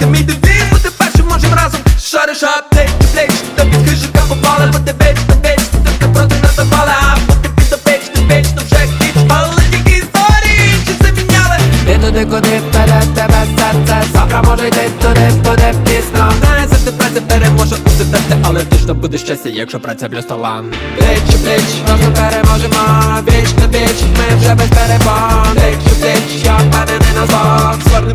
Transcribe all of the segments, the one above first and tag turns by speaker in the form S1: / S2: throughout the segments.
S1: Не вийде мій девіз Бути першим можем разом. Шариш аптек, ти плеч Та під хижика попали, бо ти беч, ти беч Ти ти проти нас напала, а бути під опеч, ти беч, ну вже хіч Але тільки історії, чи це міняли?
S2: Ти туди, куди вперед тебе серце? Завтра може йти туди, буде пізно.
S1: Знає, завжди праця переможе усе терти Але точно буде щастя, якщо праця плюс талант
S2: Плеч плеч, разом переможемо Віч на віч, ми вже без перебон Плеч плеч,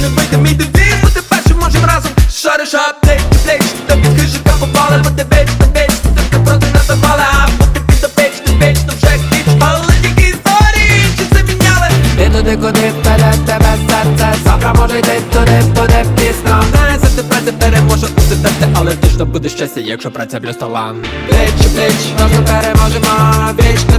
S3: не
S1: вийде мій девіз Бути першим можем разом шариш аптек, ти плеч Та під хижика попали, бо ти ти беч Ти ти проти нас напала, а під опеч, ти беч, ну вже хіч Але тільки історії, чи це міняли?
S2: Ти туди, куди вперед тебе серце? Завтра може йти туди, буде пізно.
S1: Знає, завжди праця переможе усе терти Але точно буде щастя, якщо праця плюс талант
S2: Плеч у плеч, разом переможемо. Віч на